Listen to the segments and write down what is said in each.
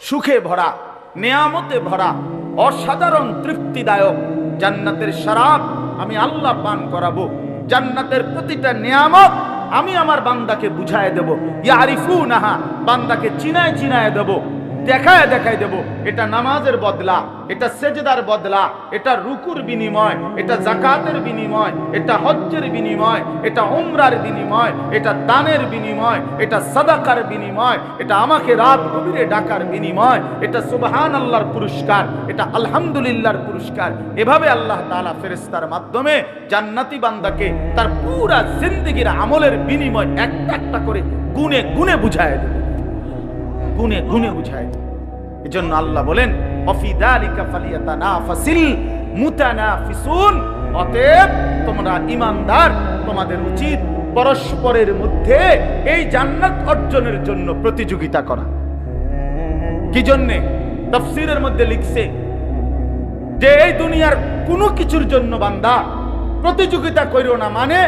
সুখে ভরা, নেয়ামতে ভরা, অসাধারণ তৃপ্তিদায়ক জান্নাতের শরাব আমি আল্লাহ পান করাবো। জান্নাতের প্রতিটা নিয়ামত আমি আমার বান্দাকে বুঝায় দেব। ইয়ারিফু নাহা বান্দাকে চিনায় চিনায় দেব। দেখায় দেখায় দেব। এটা নামাজের বদলা, এটা সেজদার বদলা, এটা রুকুর বিনিময়, এটা জাকাতের বিনিময়, এটা হজ্জের বিনিময়, এটা উমরার বিনিময়, এটা দানের বিনিময়, এটা সাদাকার বিনিময়, এটা আমাকে রাত গভীরে ডাকার বিনিময়, এটা সুবহান আল্লাহর পুরস্কার, এটা আলহামদুলিল্লাহর পুরস্কার। এভাবে আল্লাহ তাআলা ফেরেশতার মাধ্যমে জান্নাতি বান্দাকে তার পুরা জিন্দেগির আমলের বিনিময় একটা একটা করে গুনে গুনে বুঝায় দেবে। গুনে গুনে বুঝায়। এই জন্য আল্লাহ বলেন অতএব তোমরা ইমানদার তোমাদের উচিত পরস্পরের মধ্যে এই জান্নাত অর্জনের জন্য প্রতিযোগিতা করা। কি জন্যে? তফসিরের মধ্যে লিখছে যে, এই দুনিয়ার কোনো কিছুর জন্য বান্দা প্রতিযোগিতা করিও না মানে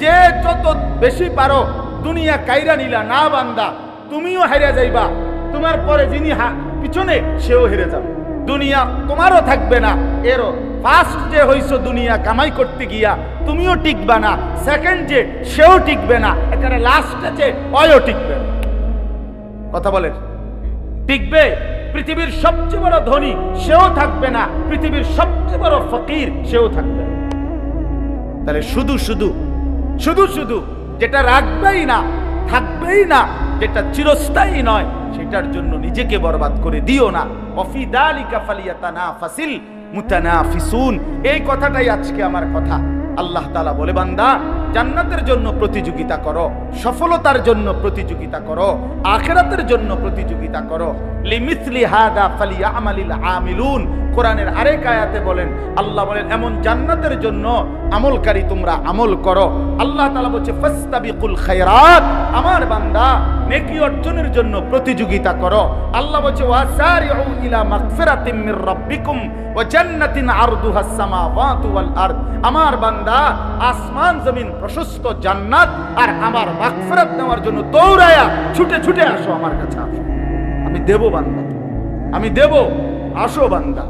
যে যত বেশি পারো দুনিয়া কাইরা নিলা না বান্দা, তুমিও হেরে যাইবা। তোমার পরে যিনি পিছনে, সেও হেরে যাবে। দুনিয়া তোমারও থাকবে না। এরও ফার্স্ট যে হইছো দুনিয়া কামাই করতে গিয়া, তুমিও টিকবে না। সেকেন্ড যে, সেও টিকবে না। এখানে লাস্টে যে, অয়ও টিকবে কথা বলেন। টিকবে। পৃথিবীর সবচেয়ে বড় ধনী, সেও থাকবে না। পৃথিবীর সবচেয়ে বড় ফকির, সেও থাকবে তাহলে শুধু শুধু শুধু শুধু, যেটা রাখবেই না, থাকবেই না, যেটা চিরস্থায়ী নয় সেটার জন্য নিজেকে বরবাদ করে দিও না। অফিদালিকা ফালিয়াতানা ফাসিল মুতানাফিসুন। এই কথাটাই আজকে আমার কথা। আল্লাহ তালা বলে, বান্দা, জান্নাতের জন্য প্রতিযোগিতা করো, সফলতার জন্য প্রতিযোগিতা করো, আখেরাতের জন্য প্রতিযোগিতা করো। লিমিসলি হাদা ফালিয়ামালিল আমিলুন। কোরআনের আরেক আয়াতে বলেন, আল্লাহ বলেন, এমন জান্নাতের জন্য আমলকারী তোমরা আমল করো। আল্লাহ তাআলা বলছে, ফাস্তাবিকুল খায়রাত, আমার বান্দা নেকি অর্জনের জন্য প্রতিযোগিতা করো। আল্লাহ বলছে, ওয়াসারিউ ইলা মাগফিরাতিম মির রাব্বিকুম ওয়া জান্নাতিন আরদুহাস সামাওয়াতু ওয়াল আরদ। আমার বান্দা আসমান জমিন প্রশস্ত জান্নাত আর আমার মাগফিরাত নেওয়ার জন্য দৌড়ায়া ছুটে ছুটে আসো আমার কাছে আসো। আমি দেব বান্দা। আমি দেব, আসো বান্দা।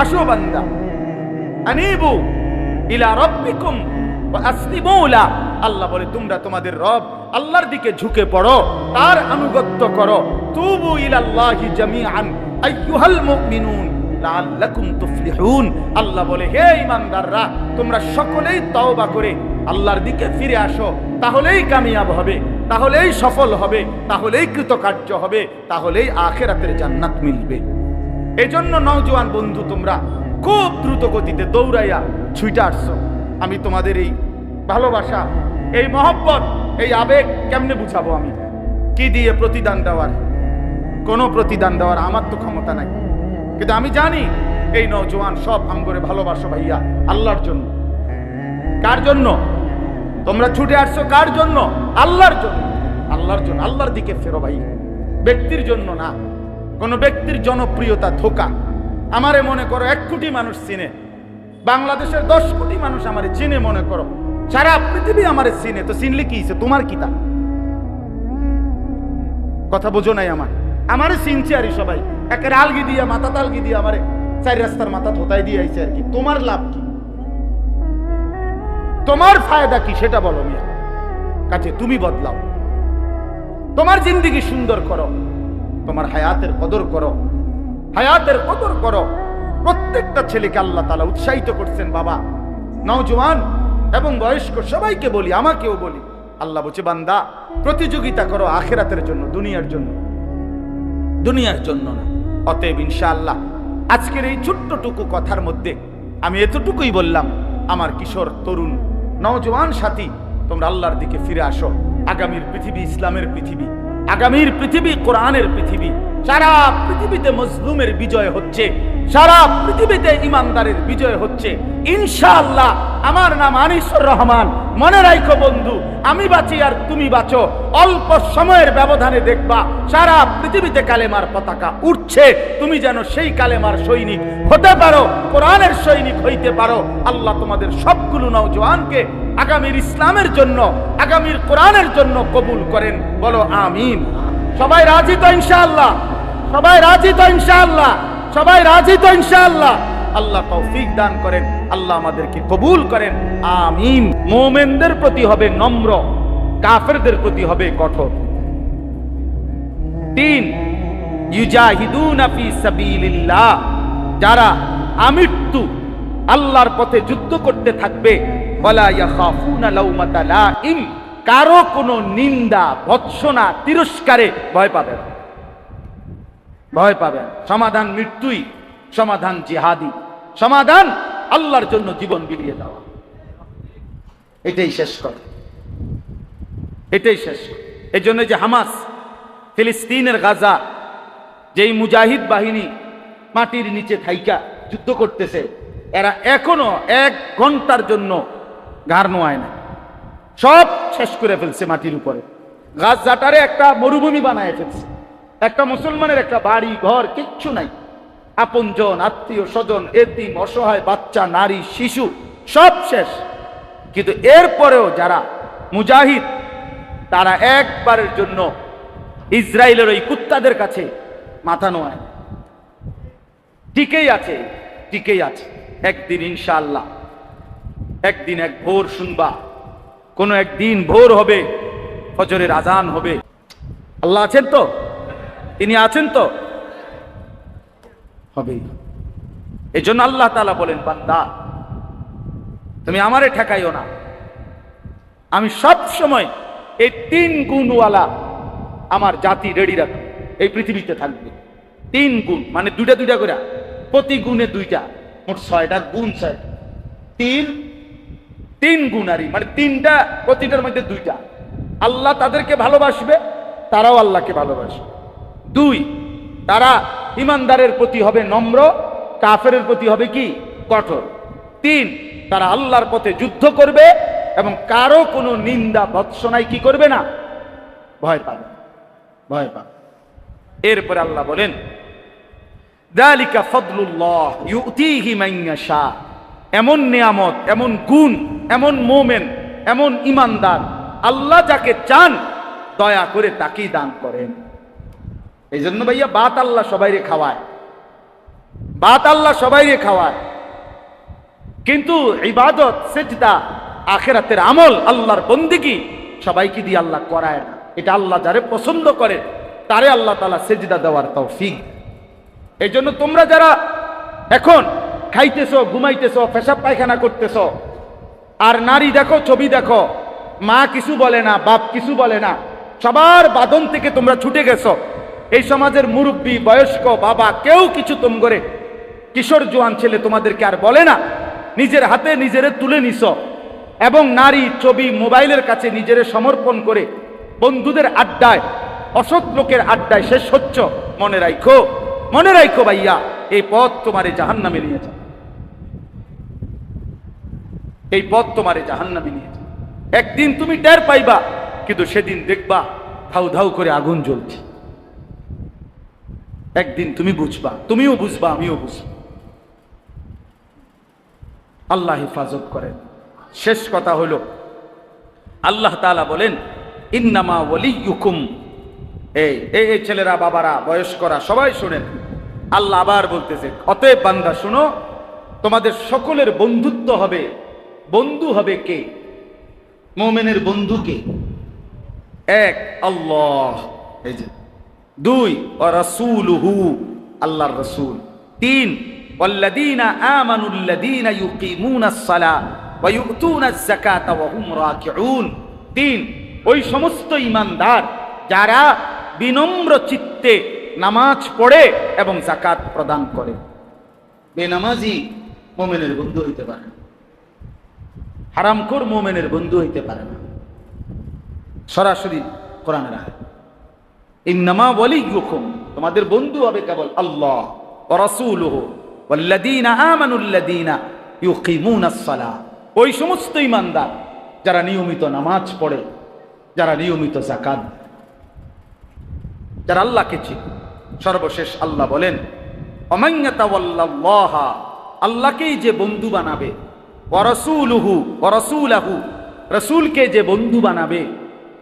আসো বান্দা। আনিবু ইলা রাব্বিকুম ওয়া আসলিমু লা। আল্লাহ বলে, তোমরা তোমাদের রব আল্লাহর দিকে ঝুঁকে পড়ো, তার আনুগত্য করো। তুবু ইলাল্লাহি জামিআন, আইয়ুহাল মুমিনুন, লাআল্লাকুম তুফলিহুন। আল্লাহ বলে, হে ঈমানদাররা, তোমরা সকলেই তওবা করে আল্লাহর দিকে ফিরে আসো। তাহলেই কামিয়াব হবে, তাহলেই সফল হবে, তাহলেই কৃতকার্য হবে, তাহলেই আখেরাতের জান্নাত মিলবে। এজন্য নওজোয়ান বন্ধু, তোমরা খুব দ্রুত গতিতে দৌড়াইয়া ছুইটা আসছো। আমি তোমাদের এই ভালোবাসা, এই মহব্বত, এই আবেগ কেমনে বুঝাবো আমি? কি দিয়ে প্রতিদান দেওয়ার? কোনো প্রতিদান দেওয়ার আমার তো ক্ষমতা নাই। কিন্তু আমি জানি এই নওজোয়ান সব আমগরে ভালোবাসো ভাইয়া, আল্লাহর জন্য। কার জন্য? তোমরা ছুটে আসছো কার জন্য? আল্লাহর জন্য। আল্লাহর জন্য, আল্লাহর দিকে ফেরো ভাই। ব্যক্তির জন্য না, কোন ব্যক্তির জনপ্রিয়তা ধোকা। আমারে মনে করো এক কোটি মানুষ চিনে। বাংলাদেশের দশ কোটি মানুষ আমারে চিনে মনে করো। সারা পৃথিবী আমারে চিনে। তো চিনলে কি? তোমার কি তা? কথা বোঝো নাই আমার। আমারে চিনছে আরই সবাই। একের আলগি দিয়া, মাথা তালগি দিয়া আমারে চার রাস্তার মাথা ধোতাই দিয়ে আইছে আর কি। তোমার লাভ কি? তোমার ফায়দা কি সেটা বলো মিয়া। কাছে তুমি বদলাও। তোমার জিন্দিগি সুন্দর করো। তোমার হায়াতের কদর করো। হায়াতের কদর করো। প্রত্যেকটা ছেলেকে আল্লাহ তালা উৎসাহিত করছেন, বাবা। নওজোয়ান এবং বয়স্ক সবাইকে বলি, আমাকেও বলি। আল্লাহ বলছে, বান্দা, প্রতিযোগিতা করো আখেরাতের জন্য, দুনিয়ার জন্য। দুনিয়ার জন্য না। অতএব ইনশাআল্লাহ, আজকের এই ছোট্টটুকু কথার মধ্যে আমি এতটুকুই বললাম, আমার কিশোর তরুণ নওজোয়ান সাথী, তোমরা আল্লাহর দিকে ফিরে আসো। আগামীর পৃথিবী ইসলামের পৃথিবী, আগামীর পৃথিবী কোরআনের পৃথিবী। সারা পৃথিবীতে মজলুমের বিজয় হচ্ছে, সারা পৃথিবীতে ইমানদারের বিজয় হচ্ছে। ইনশাআল্লাহ, আমার নাম আনিসুর রহমান। মনে রাখো বন্ধু, আমি বাঁচি আর তুমি বাঁচো। অল্প সময়ের ব্যবধানে দেখবা, সারা পৃথিবীতে কালেমার পতাকা উঠছে তুমি যেন সেই কালেমার সৈনিক হতে পারো, কোরআনের সৈনিক হইতে পারো। আল্লাহ তোমাদের সবগুলো নওজোয়ানকে আগামীর ইসলামের জন্য, আগামীর কোরআনের জন্য কবুল করেন। বলো আমিন। সবাই রাজি তো ইনশাআল্লাহ? সবাই রাজি তো ইনশাআল্লাহ? সবাই রাজি তো ইনশাআল্লাহ? আল্লাহ তৌফিক দান করেন, আল্লাহ আমাদেরকে কবুল করেন, আমিন। মোমেনদের প্রতি হবে নম্র, কাফেরদের প্রতি হবে কঠোর। তিন, ইউজাহিদুনা ফি সাবিলিল্লাহ। যারা আমৃত্যু আল্লাহর পথে যুদ্ধ করতে থাকবে, ওয়ালা ইয়াখাফুনা লাউমাতা লাইম কারও কোনো নিন্দা, ভৎসনা, তিরস্কারে ভয় পাবে না। ভয় পাবেন সমাধান মৃত্যুই, সমাধান জিহাদি। সমাধান আল্লাহর জন্য জীবন বিলিয়ে দেওয়া। এটাই শেষ করে এটাই শেষ এই জন্য যে হামাস, ফিলিস্তিনের গাজা, যেই মুজাহিদ বাহিনী মাটির নিচে থাইকা যুদ্ধ করতেছে, এরা এখনও এক ঘণ্টার জন্য ঘাড় নোয়ায় না সব শেষ করে ফেলছে মাটির উপরে। গাছাটারে একটা মরুভূমি বানায় ফেলছে। একটা মুসলমানের একটা বাড়ি, ঘর, কিচ্ছু নাই। আপনজন, আত্মীয়, স্বজন, এতিম, অসহায়, বাচ্চা, নারী, শিশু, সব শেষ। কিন্তু এরপরেও যারা মুজাহিদ, তারা একবারের জন্য ইসরায়েলের ওই কুত্তাদের কাছে মাথা নোয়ায় টিকেই আছে টিকেই আছে। একদিন ইনশাল্লাহ একদিন এক ভোর শুনবা। কোনো একদিন ভোর হবে ফজরের আজান হবে। আল্লাহ আছেন তো? তিনি আছেন তো? হবেই এই জন্য আল্লাহ তালা বলেন বান্দা তুমি আমারে ঠেকাইও না। আমি সব সময় এই তিন গুণওয়ালা আমার জাতি রেডি রাখ এই পৃথিবীতে থাকবে। তিন গুণ মানে দুইটা দুইটা করে প্রতি গুণে দুইটা মোট ছয়টা গুণ ছয়টা। তিন তিন গুণারি মানে তিনটা প্রতিটার মধ্যে দুইটা। আল্লাহ তাদেরকে ভালোবাসবে, তারাও আল্লাহকে ভালোবাসবে। দুই, তারা ইমানদারের প্রতি হবে নম্র, কাফেরের প্রতি হবে কি? কঠোর। তিন, তারা আল্লাহর পথে যুদ্ধ করবে এবং কারও কোনো নিন্দা বৎসনায় কি করবে না? ভয় পাবে। ভয় পাবে। এরপরে আল্লাহ বলেন এমন নিয়ামত, এমন গুণ এমন মোমেন, এমন ইমানদার, আল্লাহ যাকে চান দয়া করে তাকেই দান করেন। এই জন্য ভাইয়া বাত আল্লাহ সবাইরে খাওয়ায়। বাত আল্লাহ সবাইরে খাওয়ায়। কিন্তু ইবাদত, সেজদা, আখেরাতের আমল আল্লাহর বন্দিগি সবাইকে দিয়ে আল্লাহ করায় না। এটা আল্লাহ যারে পছন্দ করে, তারে আল্লাহ তালা সেজদা দেওয়ার তৌফিক। এই জন্য তোমরা যারা এখন খাইতেছো, ঘুমাইতেছো, পেশাব পায়খানা করতেছো আর নারী দেখো, ছবি দেখো। মা কিছু বলে না, বাপ কিছু বলে না। সবার বাদন থেকে তোমরা ছুটে গেছো। এই সমাজের মুরব্বী, বয়স্ক, বাবা, কেউ কিছু তুম করে কিশোর, জোয়ান ছেলে তোমাদেরকে আর বলে না। নিজের হাতে নিজেরে তুলে নিছ এবং নারী ছবি মোবাইলের কাছে নিজেরে সমর্পণ করে বন্ধুদের আড্ডায়, অসৎ লোকের আড্ডায় শেষ হচ্ছ। মনে রাখো মনে রাখো ভাইয়া, এই পথ তোমারে জাহান্নামে নিয়ে এই পথ তোমারে জাহান্নামে নিয়ে একদিন তুমি টের পাইবা, কিন্তু সেদিন দেখবা ধাউ ধাউ করে আগুন জ্বলছে। একদিন তুমি বুঝবা, তুমিও বুঝবা, আমিও বুঝব আল্লাহ হেফাজত করেন। শেষ কথা হলো, আল্লাহ তালা বলেন, ইন্নামা ওয়ালিয়ুকুম। এই এই এই ছেলেরা, বাবারা, বয়স্করা, সবাই শোনেন। আল্লাহ আবার বলতেছে, অতএব বান্দা, শুনো, তোমাদের সকলের বন্ধুত্ব হবে বন্ধু হবে কে মোমেনের বন্ধু কে এক আল্লাহ এই যে দুই ও রাসূলুহু আল্লাহর রাসূল তিন والذين آمنوا الذين يقيمون الصلاة ويؤتون الزكاة وهم راكعون তিন ওই সমস্ত ইমানদার যারা বিনম্র চিত্তে নামাজ পড়ে এবং জাকাত প্রদান করে বেনামাজি মোমেনের বন্ধু হইতে পারে না হারামখোর মোমেনের বন্ধু হইতে পারে না। সরাসরি কোরআনের আয়াত। ইন্নামা ওয়ালিয়ুকুম, তোমাদের বন্ধু হবে কেবল আল্লাহ রাসূলুহু ওই সমস্ত ঈমানদার যারা নিয়মিত নামাজ পড়ে, যারা নিয়মিত জাকাত যারা আল্লাহকে চিনে। সর্বশেষ আল্লাহ বলেন অমান্যাতাল্লাহ আল্লাহকেই যে বন্ধু বানাবে ওয়ারাসূলুহু ওয়ারাসূলাহু রাসূলকে যে বন্ধু বানাবে।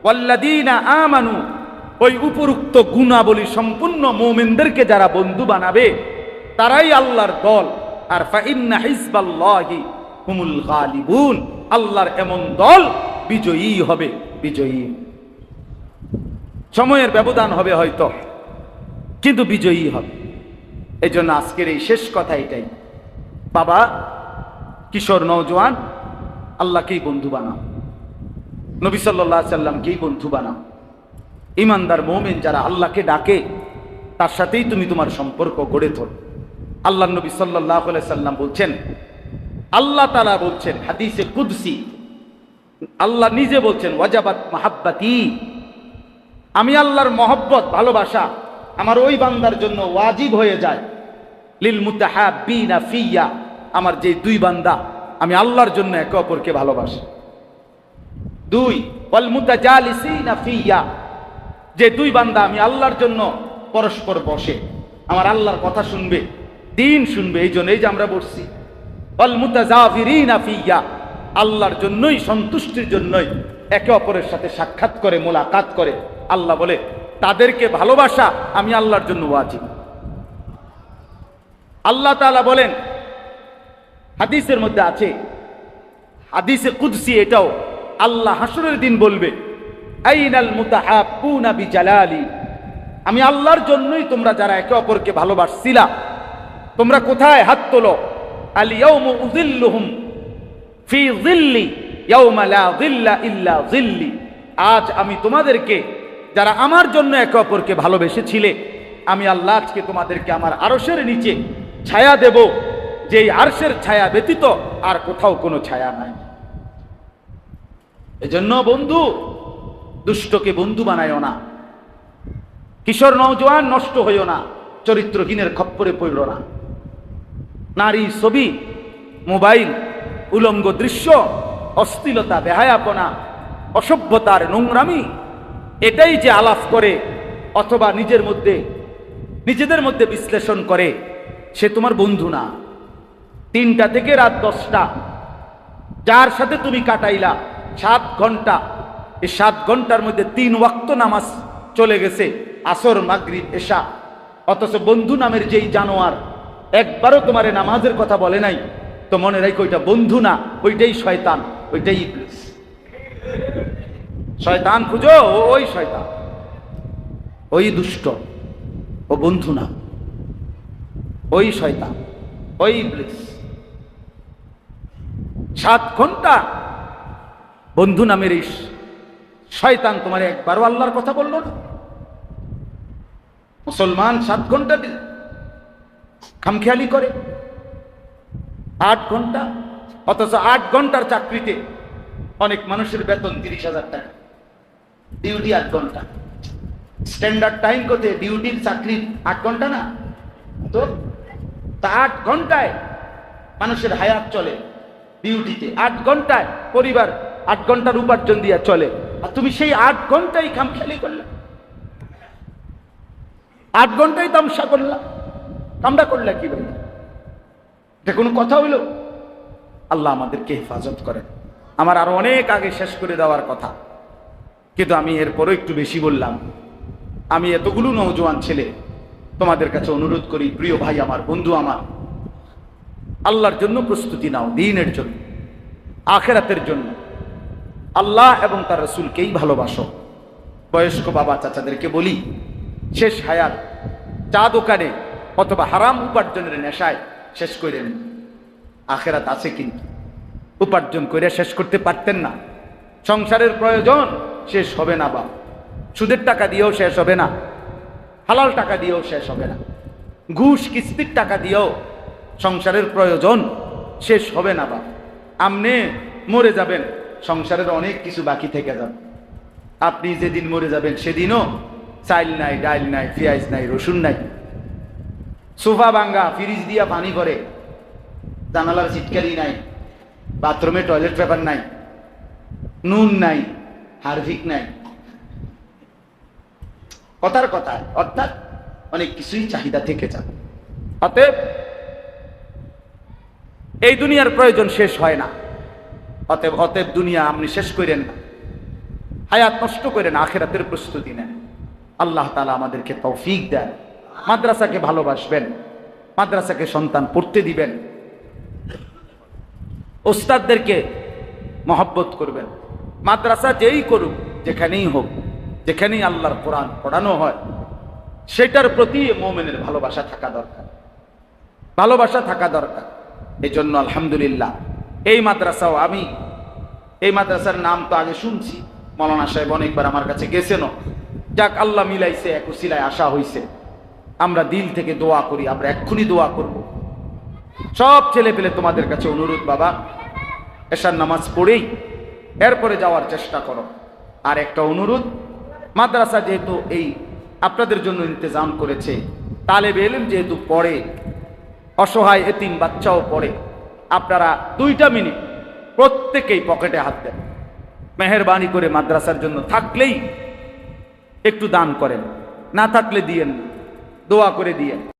ওয়াল্লাযীনা আমানু, ওই উপরুক্ত গুণাবলী সম্পূর্ণ মোমেনদেরকে যারা বন্ধু বানাবে, তারাই আল্লাহর দল। আর ফাইন্না হিজবাল্লাহি হুমুল গালিবুন, আল্লাহর এমন দল বিজয়ী হবে, বিজয়ী। সময়ের ব্যবধান হবে হয়তো, কিন্তু বিজয়ী হবে। এই জন্য আজকের এই শেষ কথা এটাই। বাবা কিশোর নৌজওয়ান আল্লাহকেই বন্ধু বানাও। নবী সাল্লাহ সাল্লামকেই বন্ধু বানাও? ইমানদার মোমেন যারা আল্লাহকে ডাকে, তার সাথেই তুমি তোমার সম্পর্ক গড়ে তোল আল্লাহ নবী সাল্লাহ সাল্লাম বলছেন, আল্লাহ তালা বলছেন, হাদিসে কুদসি, আল্লাহ নিজে বলছেন, ওয়াজাবাত মাহাব্বাতি। আমি আল্লাহর মহব্বত, ভালোবাসা আমার ওই বান্দার জন্য ওয়াজিব হয়ে যায়। লিল মুতাহাব্বিনা ফিয়া। আমার যে দুই বান্দা, আমি আল্লাহর জন্য একে অপরকে ভালোবাসি। দুই যে দুই বান্দা আমি আল্লাহর জন্য পরস্পর বসে, আমার আল্লাহর কথা শুনবে, দিন শুনবে, এই জন্যই যে আমরা বসছি। আল্লাহর জন্যই, সন্তুষ্টির জন্যই একে অপরের সাথে সাক্ষাৎ করে, মোলাকাত করে। আল্লাহ বলে, তাদেরকে ভালোবাসা আমি আল্লাহর জন্য ওয়াজিব। আল্লাহ তাআলা বলেন হাদিসের মধ্যে আছে। হাদিসে কুদসি এটাও আল্লাহ হাসরের দিন বলবে আমি আল্লাহর জন্যই তোমরা যারা একে অপরকে ভালোবাসছিলা, তোমরা কোথায় হাত তোলো? আজ আমি তোমাদেরকে, যারা আমার জন্য একে অপরকে ভালোবেসেছিলে, আমি আল্লাহ আজকে তোমাদেরকে আমার আরশের নিচে ছায়া দেব। যেই আরশের ছায়া ব্যতীত আর কোথাও কোনো ছায়া নাই। এজন্য বন্ধু, দুষ্টকে বন্ধু বানায়ও না। কিশোর নৌজওয়ান নষ্ট হইও না, চরিত্রহীনের খপ্পরে পড়ল না। নারী ছবি, মোবাইল, উলঙ্গ দৃশ্য অস্থিলতা বেহায়াপনা, অসভ্যতার নোংরামি, এটাই যে আলাপ করে অথবা নিজের মধ্যে, নিজেদের মধ্যে বিশ্লেষণ করে, সে তোমার বন্ধু না। তিনটা থেকে রাত দশটা। যার সাথে তুমি কাটাইলা, সাত ঘণ্টা। এই সাত ঘণ্টার মধ্যে তিন ওয়াক্ত নামাজ চলে গেছে, আসর, মাগরিব, এশা। অথচ বন্ধু নামের যেই জানোয়ার, একবারও তোমারে নামাজের কথা বলে নাই। তো মনে রাখো, ওইটা বন্ধু না, ওইটাই শয়তান, ওইটাই ইবলিস। শয়তান খুঁজো, ওই শয়তান। ওই দুষ্ট, ও বন্ধু না, ওই শয়তান, ওই ইবলিস। সাত ঘণ্টা বন্ধু নামের এই শয়তান তোমার একবারও আল্লাহর কথা বলল না। মুসলমান সাত ঘণ্টা খামখেয়ালি করে। আট ঘণ্টা, অথচ আট ঘণ্টার চাকরিতে অনেক মানুষের বেতন তিরিশ হাজার টাকা। ডিউটি আট ঘণ্টা। স্ট্যান্ডার্ড টাইম করতে ডিউটির চাকরি আট ঘণ্টা না? তো তা আট ঘন্টায় মানুষের হায়াত চলে। ডিউটিতে আট ঘন্টায় পরিবার আট ঘণ্টার উপার্জন দিয়ে চলে। আর তুমি সেই আট ঘন্টাই খামখেয়ালি করলে। আট ঘন্টাই তামসা করলাম কামড়া করলে কি ভাই এটা কোনো কথা হইল? আল্লাহ আমাদেরকে হেফাজত করেন। আমার আরও অনেক আগে শেষ করে দেওয়ার কথা। কিন্তু আমি এরপরও একটু বেশি বললাম। আমি এতগুলো নৌজওয়ান ছেলে তোমাদের কাছে অনুরোধ করি, প্রিয় ভাই, আমার বন্ধু আমার আল্লাহর জন্য প্রস্তুতি নাও, দিনের জন্য, আখেরাতের জন্য। আল্লাহ এবং তার রসুলকেই ভালোবাসো। বয়স্ক বাবা চাচাদেরকে বলি, শেষ হায়াত চা দোকানে অথবা হারাম উপার্জনের নেশায় শেষ করেন আখেরাত আছে কিন্তু, উপার্জন করে শেষ করতে পারতেন না। সংসারের প্রয়োজন শেষ হবে না বা সুদের টাকা দিয়েও শেষ হবে না। হালাল টাকা দিয়েও শেষ হবে না। ঘুষ, কিস্তির টাকা দিয়েও সংসারের প্রয়োজন, শেষ হবে না বা আপনি মরে যাবেন, সংসারের অনেক কিছু বাকি থেকে যাবে। আপনি যেদিন মরে যাবেন সেদিনও চাইল নাই, ডাইল নাই পেঁয়াজ নাই, রসুন নাই। সোফা ভাঙ্গা, ফ্রিজ দিয়া পানি করে জানালার চিটকারি নাই, বাথরুমে টয়লেট পেপার নাই, নুন নাই, হারভিক নাই। কথার কথা অর্থাৎ অনেক কিছুই চাহিদা থেকে যাবে। অতএব এই দুনিয়ার প্রয়োজন শেষ হয় না। অতএব অতএব দুনিয়া আপনি শেষ করেন না। হায়াত নষ্ট করেন, আখেরাতের প্রস্তুতি নেন। আল্লাহ তালা আমাদেরকে তৌফিক দেন। মাদ্রাসাকে ভালোবাসবেন। মাদ্রাসাকে সন্তান পড়তে দিবেন। ওস্তাদদেরকে মহব্বত করবেন। মাদ্রাসা যেই করুক, যেখানেই হোক, যেখানেই আল্লাহর কোরআন পড়ানো হয়, সেটার প্রতি মোমেনের ভালোবাসা থাকা দরকার। ভালোবাসা থাকা দরকার। এই জন্য আলহামদুলিল্লাহ। এই মাদ্রাসাও আমি। এই মাদ্রাসার নাম তো আগে শুনছি। মৌলানা সাহেব অনেকবার আমার কাছে গেছেনও। যাক, আল্লাহ মিলাইছে, এক উসিলায় আসা হইছে। আমরা দিল থেকে দোয়া করি, আমরা এক্ষুনি দোয়া করব। সব ছেলে পেলে তোমাদের কাছে অনুরোধ, বাবা, এশার নামাজ পড়েই এরপরে যাওয়ার চেষ্টা করো। আর একটা অনুরোধ, মাদ্রাসা যেহেতু এই আপনাদের জন্য ইন্তজাম করেছে, তালেব এলেম যেহেতু পড়ে অসহায় এতিম বাচ্চাও পড়ে। আপনারা দুইটা মিনিট প্রত্যেকেই পকেটে হাত দেন। মেহরবানি করে মাদ্রাসার জন্য থাকলেই একটু দান করেন। না থাকলে দিয়েন দোয়া করে দিয়েন।